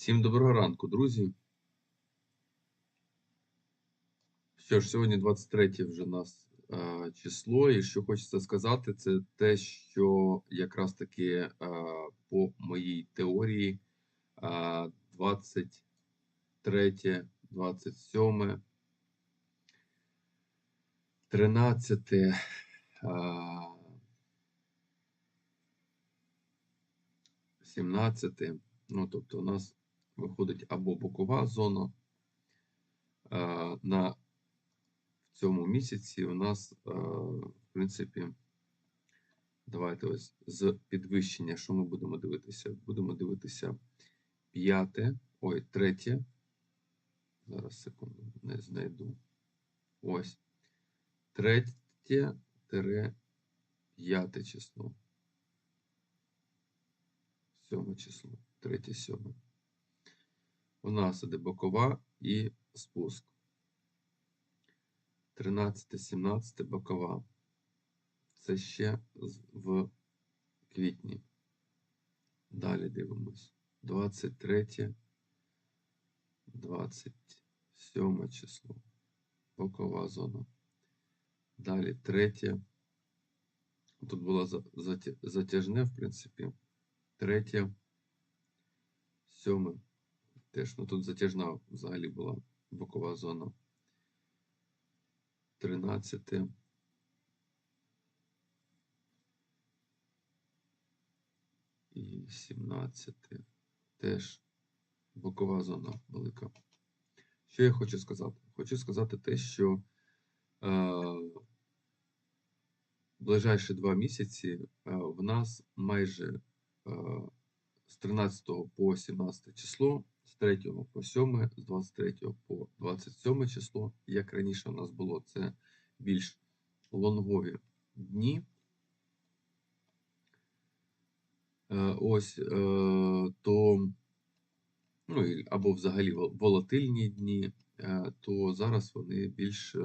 Всім доброго ранку, друзі. Що ж, сьогодні 23 вже у нас е, число, і що хочеться сказати, це те, що якраз таки е, по моїй теорії е, 23, 27, 13, е, 17, ну тобто у нас виходить або бокова зона. Е, На цьому місяці у нас, е, в принципі, давайте ось з підвищення, що ми будемо дивитися? Будемо дивитися п'яте, ой, третє. Зараз секунду, не знайду. Ось. Третє тире п'яте число. Сьоме число. Третє, сьоме. У нас іде бокова і спуск. 13, 17 бокова. Це ще в квітні. Далі дивимось. 23, 27 число. Бокова зона. Далі третє. Тут було затяжне, в принципі. Третє. Сьоме. Теж, ну тут затяжна взагалі була бокова зона. 13. І 17. Теж бокова зона велика. Що я хочу сказати? Хочу сказати те, що е, ближайші два місяці е, в нас майже е, з 13 по 17 число, з 3 по 7, з 23 по 27 число, як раніше у нас було, це більш лонгові дні. Е, Ось е, то, ну, або взагалі вол- волатильні дні, е, то зараз вони більш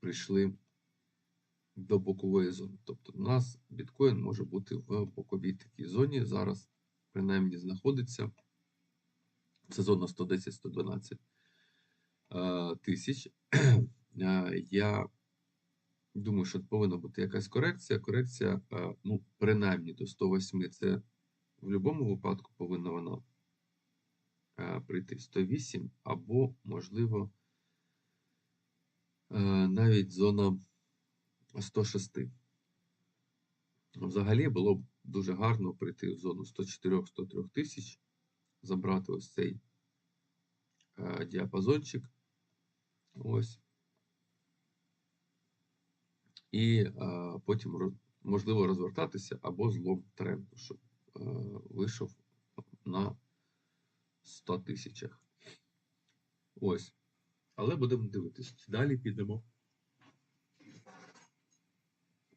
прийшли до бокової зони. Тобто у нас біткоін може бути в боковій такій зоні. Зараз принаймні знаходиться. Це зона 110-112 е, тисяч. Е, Я думаю, що повинна бути якась корекція. Корекція, е, ну, принаймні до 108 це в будь-якому випадку повинна вона прийти 108, або, можливо, навіть зона 106. Взагалі було б дуже гарно прийти в зону 104-103 тисяч, забрати ось цей е, діапазончик. Ось. І е, потім роз- можливо розвертатися або злом тренду, щоб е, вийшов на 100 тисячах. Ось. Але будемо дивитися. Далі підемо.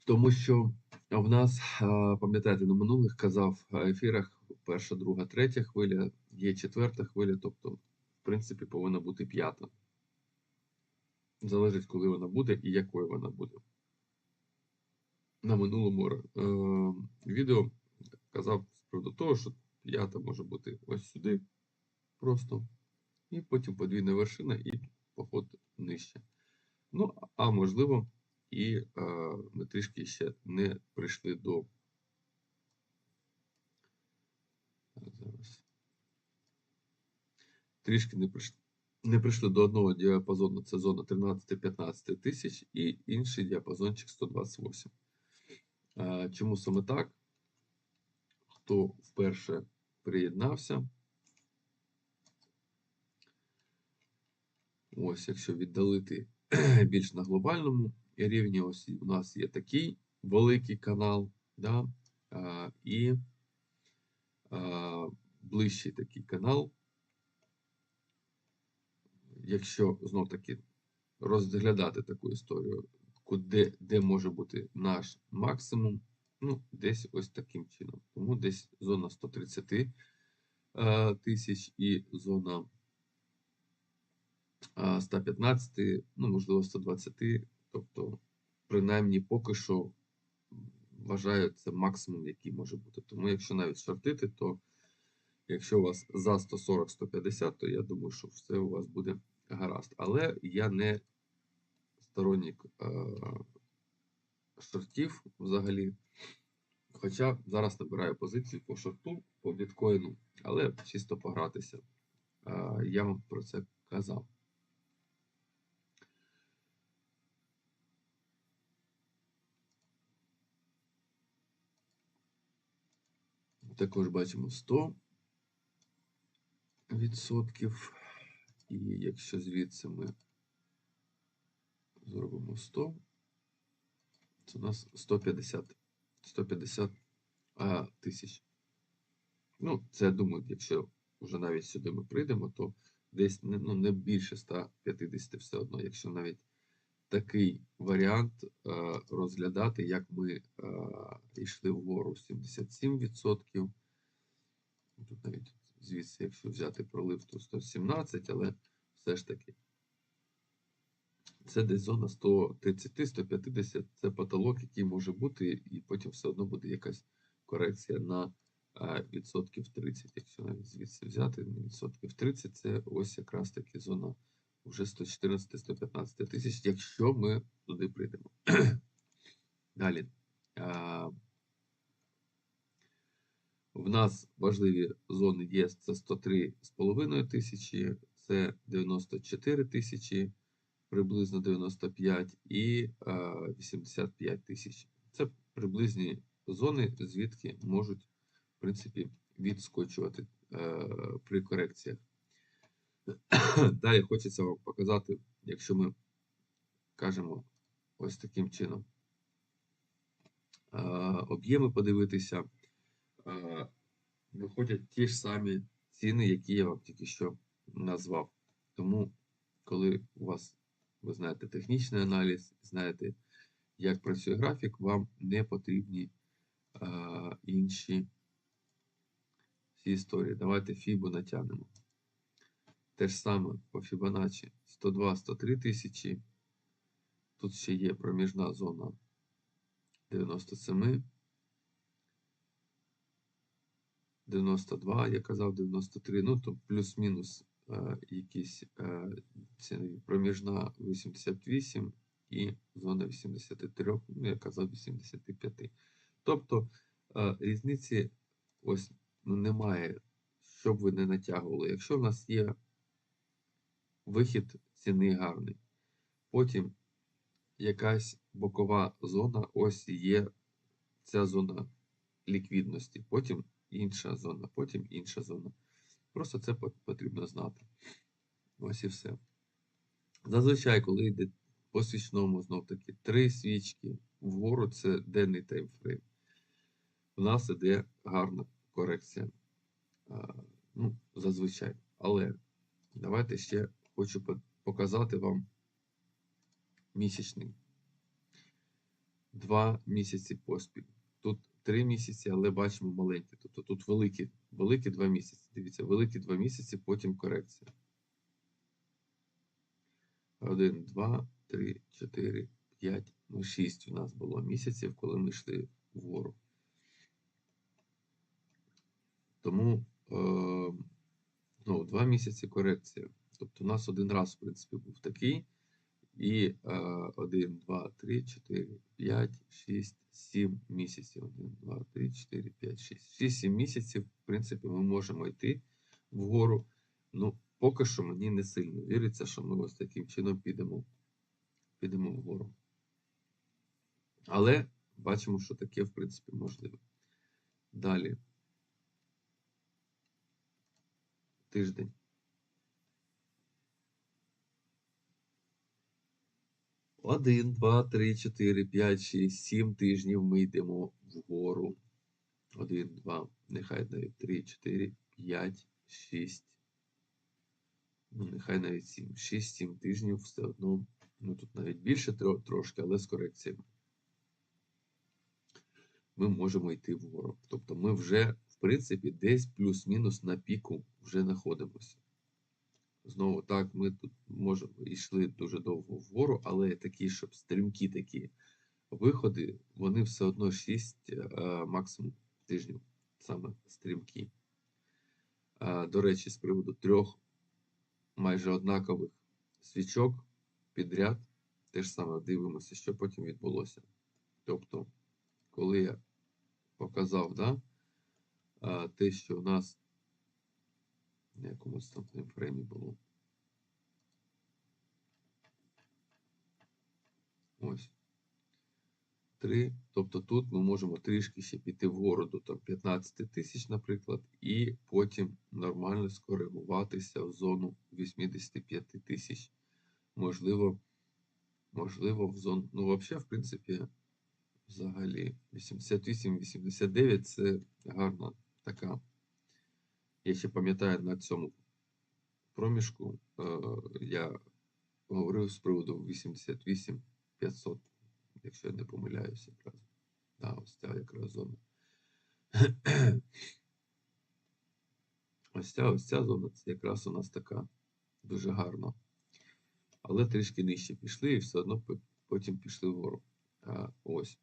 Тому що в нас, пам'ятаєте, на минулих казав ефірах перша, друга, третя хвиля, є четверта хвиля, тобто, в принципі, повинна бути п'ята. Залежить, коли вона буде і якою вона буде. На минулому е, відео казав з того, що п'ята може бути ось сюди просто, і потім подвійна вершина і поход нижче. Ну, а можливо, і е, ми трішки ще не прийшли до. Зараз. Трішки не прийшли. Не прийшли до одного діапазону, це зона 13-15 тисяч, і інший діапазончик 128. Е, Чому саме так? Хто вперше приєднався? Ось, якщо віддалити більш на глобальному рівні, ось у нас є такий великий канал, да? і ближчий такий канал. Якщо знов таки розглядати таку історію, куди, де може бути наш максимум, ну, десь ось таким чином. Тому десь зона 130 е, тисяч і зона 115, ну, можливо, 120, тобто, принаймні, поки що вважаю, це максимум, який може бути. Тому, якщо навіть шортити, то Якщо у вас за 140-150, то я думаю, що все у вас буде гаразд. Але я не сторонник е, шортів взагалі. Хоча зараз набираю позицію по шорту, по біткоїну, але чисто погратися. Е, я вам про це казав. Також бачимо 100 відсотків. І якщо звідси ми зробимо 100, це у нас 150 150 а, тисяч. Ну, це думаю, якщо вже навіть сюди ми прийдемо, то десь ну, не більше 150 все одно, якщо навіть такий варіант е, розглядати, як ми е, йшли вгору 77%. Тут навіть звідси, якщо взяти пролив, то 117, але все ж таки. Це десь зона 130-150, це потолок, який може бути, і потім все одно буде якась корекція на е, відсотків 30. Якщо навіть звідси взяти відсотків 30, це ось якраз таки зона вже 114-115 тисяч, якщо ми туди прийдемо. Далі. В нас важливі зони є це 103,5 тисячі, це 94 тисячі, приблизно 95 і а, 85 тисяч. Це приблизні зони, звідки можуть, в принципі, відскочувати а, при корекціях. Далі хочеться вам показати, якщо ми кажемо ось таким чином. Об'єми подивитися, виходять ті ж самі ціни, які я вам тільки що назвав. Тому, коли у вас, ви знаєте, технічний аналіз, знаєте, як працює графік, вам не потрібні інші всі історії. Давайте фібу натягнемо. Те ж саме по Fibonacci 102-103 тисячі. Тут ще є проміжна зона 97. 92, я казав 93, ну то плюс-мінус е, якісь е, цінові проміжна 88 і зона 83, ну я казав 85. Тобто е, різниці ось ну, немає, щоб ви не натягували. Якщо в нас є вихід ціни гарний. Потім якась бокова зона, ось є ця зона ліквідності, потім інша зона, потім інша зона. Просто це потрібно знати. Ось і все. Зазвичай, коли йде по свічному, знов таки, три свічки, вгору це денний таймфрейм. У нас іде гарна корекція. Ну, зазвичай. Але давайте ще хочу показати вам місячний. Два місяці поспіль. Тут три місяці, але бачимо маленькі. Тобто тут великі, великі два місяці. Дивіться, великі два місяці, потім корекція. Один, два, три, чотири, п'ять, ну, шість у нас було місяців, коли ми йшли вгору. Тому е, ну, два місяці корекція. Тобто у нас один раз, в принципі, був такий. І е, 1, 2, 3, 4, 5, 6, 7 місяців. 1, 2, 3, 4, 5, 6. 6-7 місяців, в принципі, ми можемо йти вгору. Ну, поки що мені не сильно віриться, що ми ось таким чином підемо, підемо вгору. Але бачимо, що таке, в принципі, можливо. Далі. Тиждень. Один, два, три, чотири, п'ять, шість, сім тижнів ми йдемо вгору. Один, два, нехай навіть три, чотири, п'ять, шість. Ну, нехай навіть сім. Шість-сім тижнів все одно. Ну тут навіть більше трошки, але з корекціями. Ми можемо йти вгору. Тобто ми вже, в принципі, десь плюс-мінус на піку вже знаходимося. Знову так, ми тут може, йшли дуже довго вгору, але такі, щоб стрімкі такі виходи, вони все одно 6 е, максимум тижнів, саме стрімкі. А, До речі, з приводу трьох майже однакових свічок підряд, те ж саме дивимося, що потім відбулося. Тобто, коли я показав, да, а, те, що у нас на якомусь там таймфреймі було. Ось. 3. Тобто тут ми можемо трішки ще піти вгору до там, 15 тисяч, наприклад, і потім нормально скоригуватися в зону 85 тисяч. Можливо, можливо, в зону. Ну, взагалі, в принципі, взагалі 88-89 це гарна така. Я ще пам'ятаю на цьому проміжку, е, я говорив з приводу 88 500, якщо я не помиляюся якраз. Да, ось ця якраз зона. Ось ця ось ця зона це якраз у нас така дуже гарна. Але трішки нижче пішли і все одно потім пішли вгору. А, ось.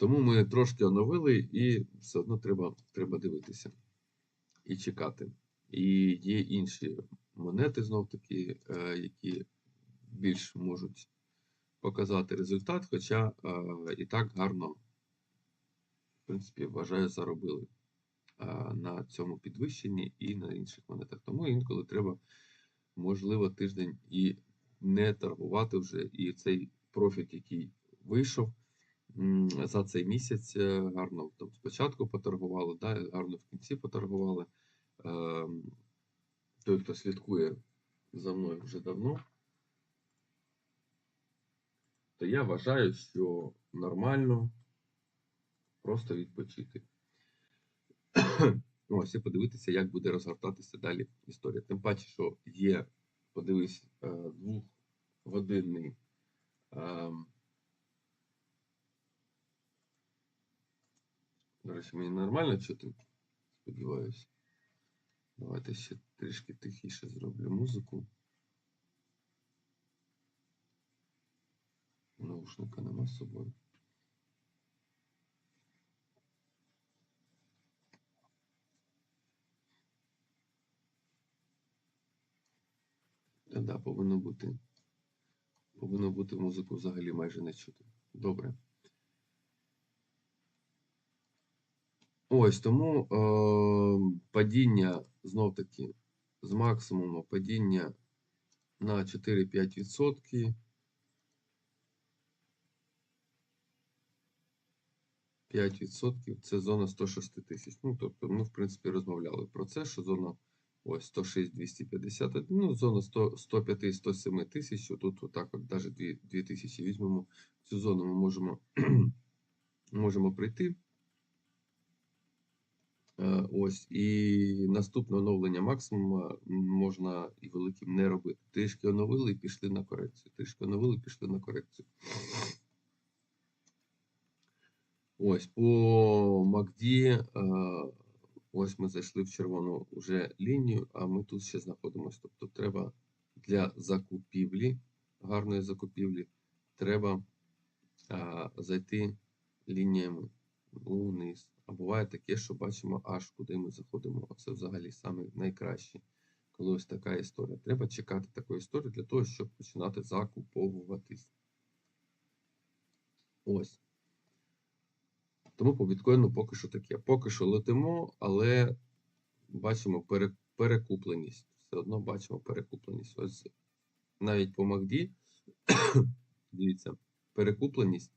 Тому ми трошки оновили і все одно треба, треба дивитися і чекати. І є інші монети, знов таки, е, які більш можуть показати результат, хоча е, і так гарно, в принципі, вважаю, заробили е, на цьому підвищенні і на інших монетах. Тому інколи треба, можливо, тиждень і не торгувати вже, і цей профіт, який вийшов за цей місяць, е, гарно там спочатку поторгували, да, гарно в кінці поторгували. Ем, той, хто слідкує за мною вже давно, то я вважаю, що нормально просто відпочити. Ось і подивитися, як буде розгортатися далі історія. Тим паче, що є, подивись, е, двохгодинний. До речі, мені нормально чути, сподіваюся. Давайте ще трішки тихіше зроблю музику. Наушника нема з собою. Та повинно бути. Повинно бути музику взагалі майже не чути. Добре. Ось тому е, падіння знов таки з максимуму падіння на 4-5%. 5% це зона 106 тисяч. Ну, тобто, ми, в принципі, розмовляли про це, що зона ось 106 250, ну, зона 105 107 тисяч. Тут отак от навіть 2, 2 тисячі візьмемо. Цю зону ми можемо, можемо прийти. Е, Ось, і наступне оновлення максимума можна і великим не робити. Трішки оновили і пішли на корекцію. Трішки оновили і пішли на корекцію. Ось по MACD, е, ось ми зайшли в червону вже лінію, а ми тут ще знаходимося. Тобто треба для закупівлі, гарної закупівлі, треба а, зайти лініями униз. А буває таке, що бачимо аж куди ми заходимо. Це взагалі саме найкраще, коли ось така історія. Треба чекати таку історію для того, щоб починати закуповуватись. Ось. Тому по біткоїну поки що таке. Поки що летимо, але бачимо перекупленість. Все одно бачимо перекупленість. Ось навіть по MACD, дивіться, перекупленість.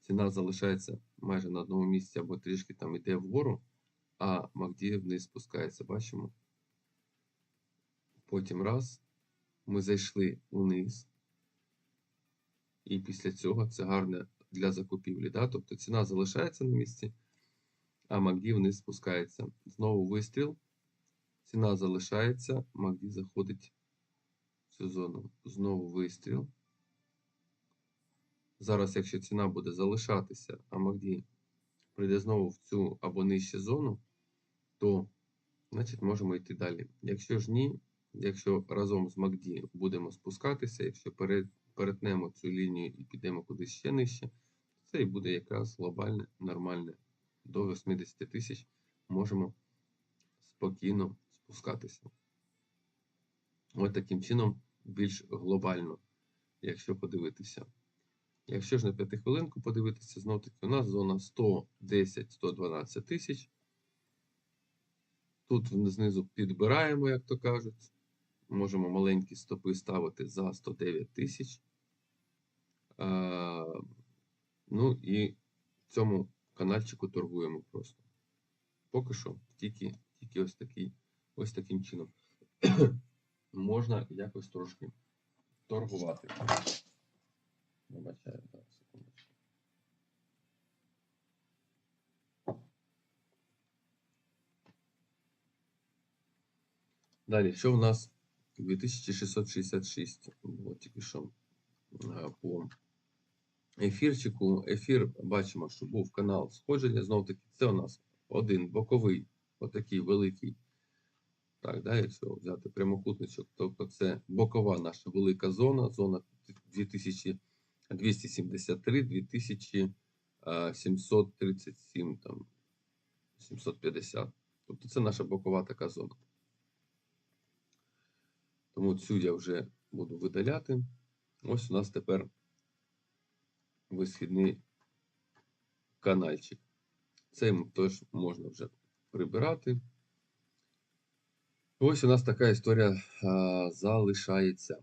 Ціна залишається майже на одному місці або трішки там йде вгору, а MACD вниз спускається. Бачимо. Потім раз. Ми зайшли вниз. І після цього це гарне для закупівлі. Да? Тобто ціна залишається на місці, а MACD вниз спускається. Знову вистріл. Ціна залишається, MACD заходить в цю зону. Знову вистріл. Зараз, якщо ціна буде залишатися, а MACD прийде знову в цю або нижче зону, то значить можемо йти далі. Якщо ж ні, якщо разом з MACD будемо спускатися, якщо перетнемо цю лінію і підемо кудись ще нижче, це і буде якраз глобальне нормальне до 80 тисяч можемо спокійно спускатися. Ось таким чином, більш глобально, якщо подивитися. Якщо ж на п'ятихвилинку подивитися, знов таки у нас зона 110-112 тисяч. Тут знизу підбираємо, як то кажуть. Можемо маленькі стопи ставити за 109 тисяч. Ну і в цьому каналчику торгуємо просто. Поки що тільки, тільки ось, такий, ось таким чином. Можна якось трошки торгувати. Далі, що в нас 2666 було тільки що е, по ефірчику. Ефір бачимо, що був канал сходження. Знов таки, це у нас один боковий, отакий великий. Так, да, якщо взяти прямокутничок, тобто це бокова наша велика зона, зона 2273, 2737, там 750. Тобто це наша бокова така зона. Тому цю я вже буду видаляти. Ось у нас тепер висхідний канальчик. Цей теж можна вже прибирати. Ось у нас така історія а, залишається.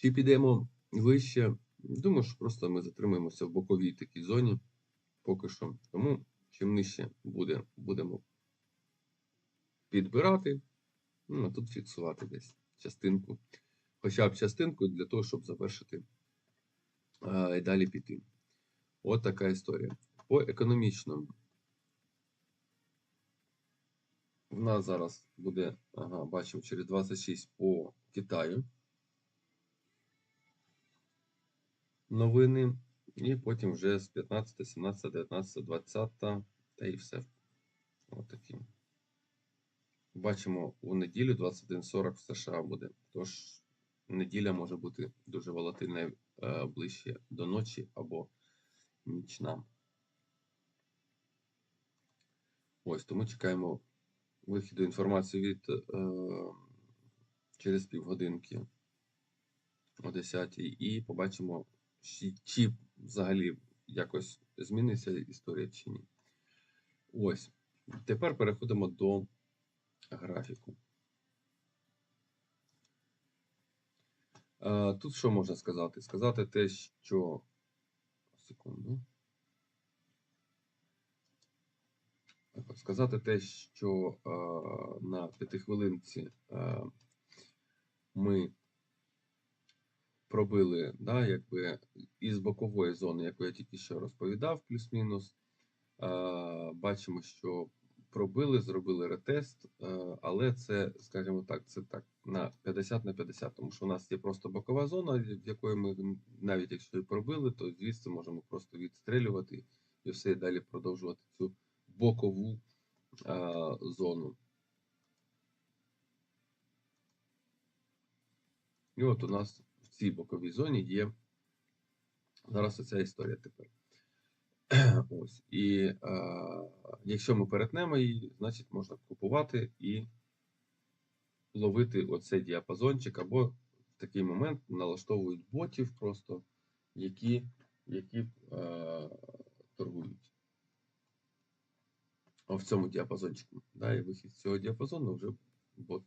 Чи підемо вище? Думаю, що просто ми затримаємося в боковій такій зоні поки що. Тому чим нижче буде, будемо підбирати, ну, а тут фіксувати десь частинку. Хоча б частинку для того, щоб завершити а, і далі піти. От така історія. По економічному. У нас зараз буде, ага, бачимо, через 26 по Китаю. Новини. І потім вже з 15, 17, 19, 20 та і все. Отакі. Бачимо у неділю 21.40 в США буде. Тож неділя може бути дуже волатильна е, ближче до ночі або нічна. Ось тому чекаємо вихіду інформації від е, через півгодинки о 10 і побачимо, чи, чи взагалі якось зміниться історія чи ні. Ось. Тепер переходимо до графіку. Е, тут що можна сказати? Сказати те, що. Секунду. сказати те, що е, на п'ятихвилинці е, ми пробили да, якби із бокової зони, яку я тільки що розповідав, плюс-мінус. Бачимо, що пробили, зробили ретест, але це, скажімо так, це так на 50 на 50, тому що у нас є просто бокова зона, в якої ми навіть якщо і пробили, то звідси можемо просто відстрілювати і все і далі продовжувати цю бокову а, зону. І от у нас цій боковій зоні є зараз оця історія тепер. Ось. І а, якщо ми перетнемо її, значить можна купувати і ловити оцей діапазончик, або в такий момент налаштовують ботів просто, які які а, торгують в цьому діапазончику. Да, і вихід з цього діапазону вже бот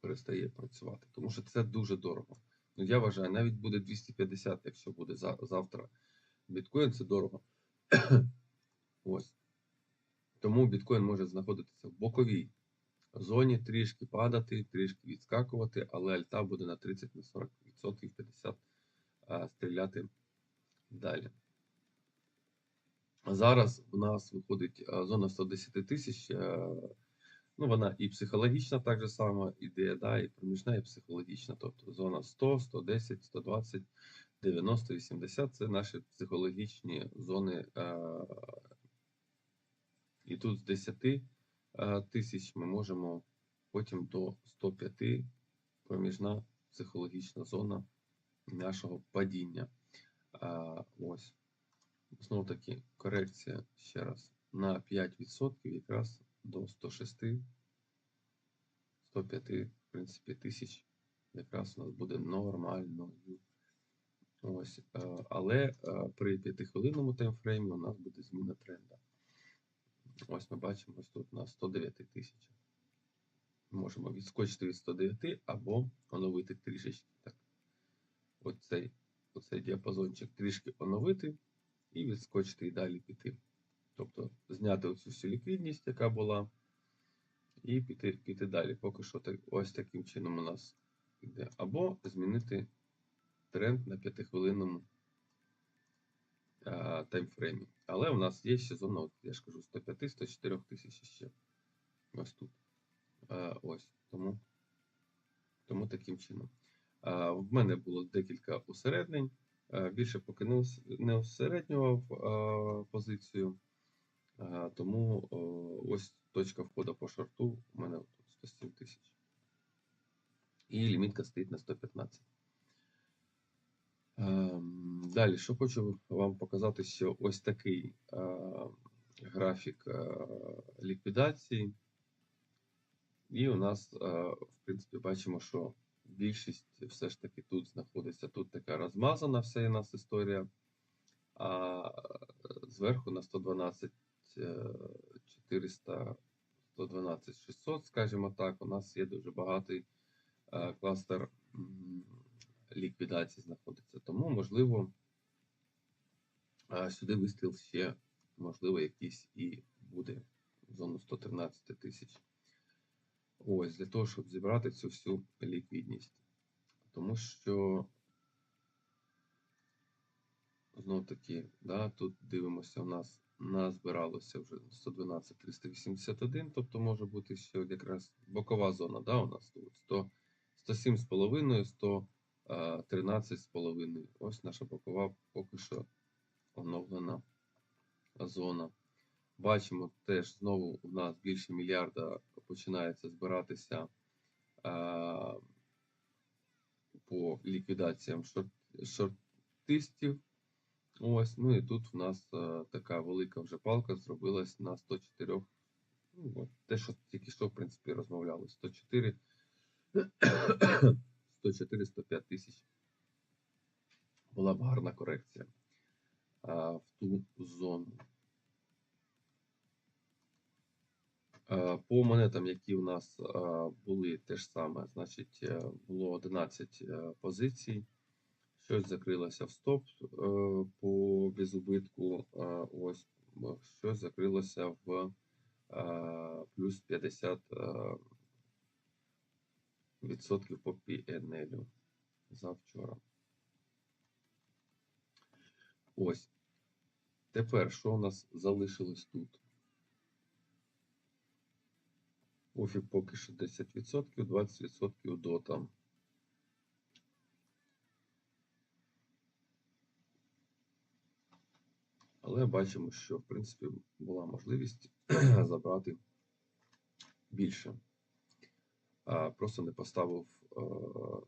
перестає працювати. Тому що це дуже дорого. Ну, Я вважаю, навіть буде 250, якщо буде за, завтра біткоін, це дорого. Ось. Тому біткоін може знаходитися в боковій зоні, трішки падати, трішки відскакувати, але альта буде на 30-40%, 50% а, стріляти далі. Зараз у нас виходить зона 110 тисяч. Е, ну, вона і психологічна так же само ідея, да, і проміжна, і психологічна. Тобто зона 100, 110, 120, 90, 80 це наші психологічні зони. Е, і тут з 10 тисяч ми можемо потім до 105 проміжна психологічна зона нашого падіння. Ось. Знову таки, корекція ще раз на 5% якраз до 106, 105, в принципі, тисяч якраз у нас буде нормальною. Ось, е, але е, при 5-хвилинному таймфреймі у нас буде зміна тренда. Ось ми бачимо ось тут на 109 тисяч. Можемо відскочити від 109 або оновити трішечки. Так. Оцей, оцей діапазончик трішки оновити і відскочити і далі піти. Тобто зняти оцю всю ліквідність, яка була, і піти, піти далі. Поки що так, ось таким чином у нас йде. Або змінити тренд на 5-хвилинному таймфреймі. Але у нас є ще зона, я ж кажу, 105-104 тисяч ще. Ось тут. А, ось. Тому, тому таким чином. А, в мене було декілька усереднень. Більше поки не, ус- не усереднював позицію. А, тому ось точка входу по шорту у мене тут 107 тисяч. І лімітка стоїть на 115. Ем, Далі, що хочу вам показати, що ось такий е, графік е, ліквідації. І у нас, е, в принципі, бачимо, що більшість все ж таки тут знаходиться. Тут така розмазана вся у нас історія. А е, зверху на 112 е, 400, 112 600, скажімо так, у нас є дуже багатий е, кластер ліквідації знаходиться. Тому, можливо, сюди вистріл ще, можливо, якийсь і буде в зону 113 тисяч. Ось, для того, щоб зібрати цю всю ліквідність. Тому що, знову таки, да, тут дивимося, у нас назбиралося вже 112 381, тобто може бути ще якраз бокова зона, да, у нас тут 100, 107,5, 113,5. Ось наша бокова поки що оновлена зона. Бачимо теж знову у нас більше мільярда починається збиратися а, по ліквідаціям шорт, шортистів. Ось, ну і тут в нас а, така велика вже палка зробилась на 104. Ну, от, те, що тільки що, в принципі, розмовляли. 104 104-105 тисяч. Була б гарна корекція а, в ту зону. Е, По монетам, які у нас е, були те ж саме, значить, е, було 11 е, позицій. Щось закрилося в стоп е, по безубитку. Ось щось закрилося в е, плюс 50 е, відсотків по PNL завчора. Ось. Тепер що у нас залишилось тут? Офік поки що 10%, 20% дота. Але бачимо, що в принципі була можливість забрати більше. Просто не поставив,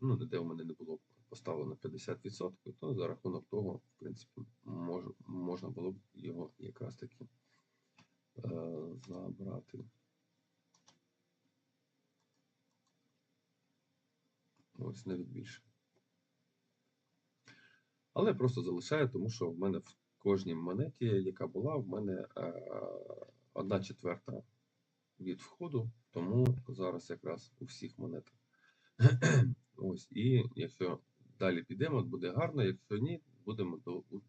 ну, ніде у мене не було поставлено 50%, то за рахунок того, в принципі, мож, можна було б його якраз таки забрати. Ось навіть більше. Але просто залишаю, тому що в мене в кожній монеті, яка була, в мене е, одна четверта від входу, тому зараз якраз у всіх монетах. Ось, і якщо далі підемо, буде гарно, якщо ні, будемо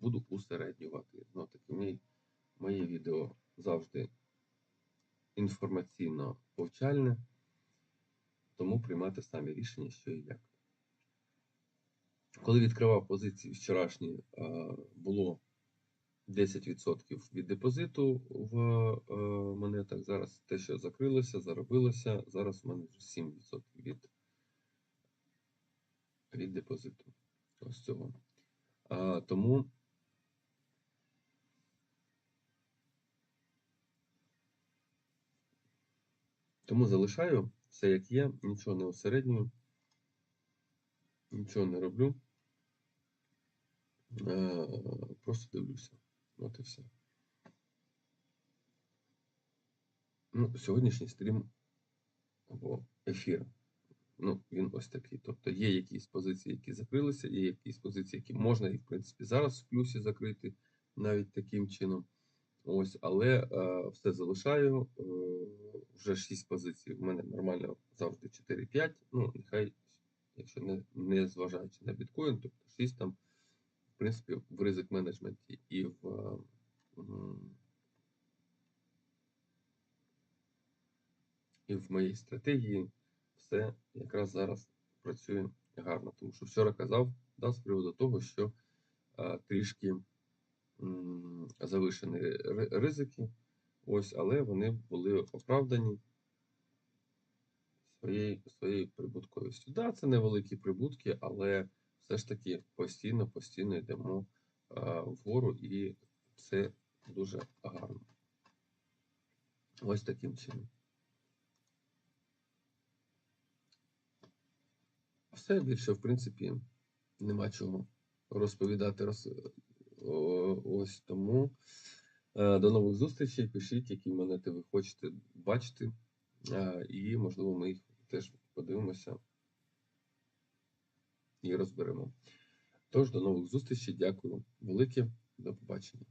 буду усереднювати. Ну, таке мій, моє відео завжди інформаційно повчальне, тому приймати самі рішення, що і як. Коли відкривав позиції вчорашні, е, було 10% від депозиту в е, монетах. Зараз те, що закрилося, заробилося. Зараз у мене вже 7% від, від депозиту. Ось цього. А, тому тому залишаю все як є, нічого не усереднюю, нічого не роблю. Е, просто дивлюся. От і все. Ну, сьогоднішній стрім або ефір. Ну, він ось такий. Тобто є якісь позиції, які закрилися, є якісь позиції, які можна і, в принципі, зараз в плюсі закрити навіть таким чином. Ось, але е, все залишаю. Е, вже 6 позицій. У мене нормально завжди 4-5. Ну, нехай, якщо не, не зважаючи на біткоін, тобто 6 там, принципі, в ризик менеджменті і в. е, і в моїй стратегії все якраз зараз працює гарно. Тому що вчора казав да, з приводу того, що а, трішки м, завишені ризики, ось, але вони були оправдані своєю, своєю прибутковістю. Да, це невеликі прибутки, але все ж таки постійно, постійно йдемо а, вгору, і це дуже гарно. Ось таким чином. Все більше, в принципі, нема чого розповідати. Роз... Ось тому. Е, До нових зустрічей. Пишіть, які монети ви хочете бачити. Е, І, можливо, ми їх теж подивимося і розберемо. Тож, до нових зустрічей. Дякую велике. До побачення.